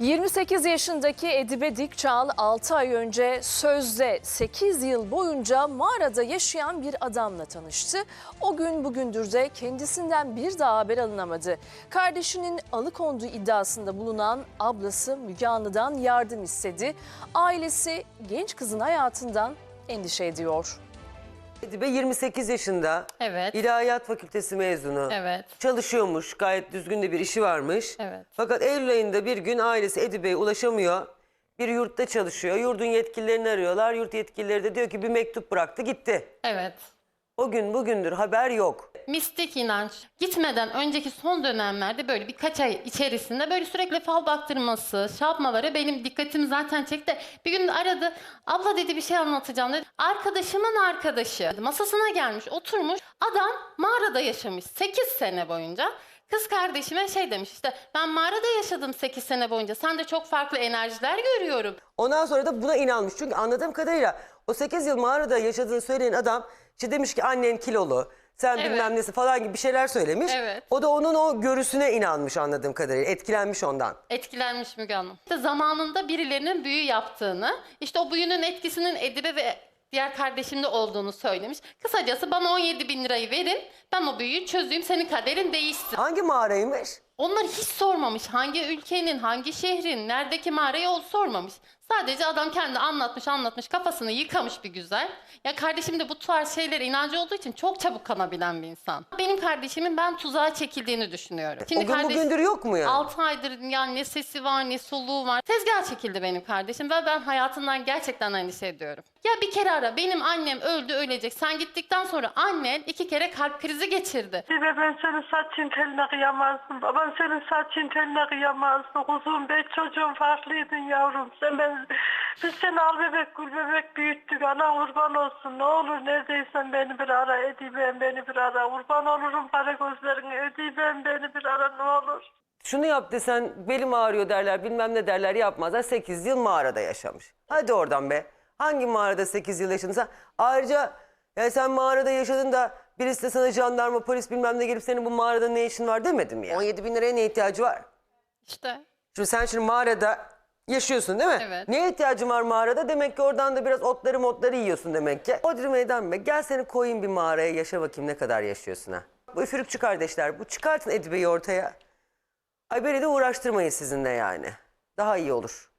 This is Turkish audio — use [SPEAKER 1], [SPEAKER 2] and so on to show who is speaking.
[SPEAKER 1] 28 yaşındaki Edibe Dikçal 6 ay önce sözde 8 yıl boyunca mağarada yaşayan bir adamla tanıştı. O gün bugündür de kendisinden bir daha haber alınamadı. Kardeşinin alıkonduğu iddiasında bulunan ablası Müge Anlı'dan yardım istedi. Ailesi genç kızın hayatından endişe ediyor.
[SPEAKER 2] Edibe 28 yaşında.
[SPEAKER 3] Evet.
[SPEAKER 2] İlahiyat Fakültesi mezunu.
[SPEAKER 3] Evet.
[SPEAKER 2] Çalışıyormuş. Gayet düzgün de bir işi varmış.
[SPEAKER 3] Evet.
[SPEAKER 2] Fakat Eylül ayında bir gün ailesi Edibe'ye ulaşamıyor. Bir yurtta çalışıyor. Yurdun yetkililerini arıyorlar. Yurt yetkilileri de diyor ki bir mektup bıraktı gitti.
[SPEAKER 3] Evet.
[SPEAKER 2] O gün bugündür haber yok.
[SPEAKER 3] Mistik inanç. Gitmeden önceki son dönemlerde böyle birkaç ay içerisinde böyle sürekli fal baktırması, şey benim dikkatimi zaten çekti. Bir gün aradı. Abla dedi bir şey anlatacağım dedi. Arkadaşımın arkadaşı masasına gelmiş, oturmuş. Adam mağarada yaşamış 8 sene boyunca. Kız kardeşime şey demiş işte ben mağarada yaşadım 8 sene boyunca. Sen de çok farklı enerjiler görüyorum.
[SPEAKER 2] Ondan sonra da buna inanmış. Çünkü anladığım kadarıyla o 8 yıl mağarada yaşadığını söyleyen adam işte demiş ki annen kilolu, sen
[SPEAKER 3] Evet.
[SPEAKER 2] bilmem nesi falan gibi bir şeyler söylemiş.
[SPEAKER 3] Evet.
[SPEAKER 2] O da onun o görüsüne inanmış anladığım kadarıyla. Etkilenmiş ondan.
[SPEAKER 3] Etkilenmiş Müge Hanım. İşte zamanında birilerinin büyü yaptığını, işte o büyünün etkisinin Edibe ve diğer kardeşimde olduğunu söylemiş. Kısacası bana 17 bin lirayı verin, ben o büyüyü çözeyim, senin kaderin değişsin.
[SPEAKER 2] Hangi mağaraymış?
[SPEAKER 3] Onları hiç sormamış. Hangi ülkenin, hangi şehrin, neredeki mağarayı o sormamış. Sadece adam kendi anlatmış anlatmış kafasını yıkamış bir güzel. Ya kardeşim de bu tarz şeylere inancı olduğu için çok çabuk kanabilen bir insan. Benim kardeşimin ben tuzağa çekildiğini düşünüyorum.
[SPEAKER 2] o gün
[SPEAKER 3] kardeş-
[SPEAKER 2] bugündür yok mu yani?
[SPEAKER 3] 6 aydır yani ne sesi var ne soluğu var. Tezgah çekildi benim kardeşim ve ben hayatından gerçekten endişe ediyorum. Ya bir kere ara benim annem öldü ölecek. Sen gittikten sonra annen iki kere kalp krizi geçirdi.
[SPEAKER 4] Dibe ben senin saçın teline kıyamazdım. Baban senin saçın teline kıyamazdı. Kuzum beş çocuğun farklıydın yavrum. Sen ben, biz seni al bebek gül bebek büyüttük. Ana kurban olsun. Ne olur neredeysen beni bir ara. Ediben beni bir ara. Kurban olurum para gözlerine. Ediben beni bir ara ne olur.
[SPEAKER 2] Şunu yap desen belim ağrıyor derler bilmem ne derler yapmazlar. 8 yıl mağarada yaşamış. Hadi oradan be. Hangi mağarada 8 yıl yaşadın sen? Ayrıca yani sen mağarada yaşadın da birisi de sana jandarma polis bilmem ne gelip senin bu mağarada ne işin var demedi mi ya? 17 bin liraya ne ihtiyacı var?
[SPEAKER 3] İşte
[SPEAKER 2] Şimdi sen şimdi mağarada yaşıyorsun değil mi?
[SPEAKER 3] Evet.
[SPEAKER 2] Neye ihtiyacın var mağarada? Demek ki oradan da biraz otları motları yiyorsun demek ki. Odri meydan be. Gel seni koyayım bir mağaraya yaşa bakayım ne kadar yaşıyorsun ha. Bu üfürükçü kardeşler bu çıkartın Edibe'yi ortaya. Ay beni de uğraştırmayın sizinle yani. Daha iyi olur.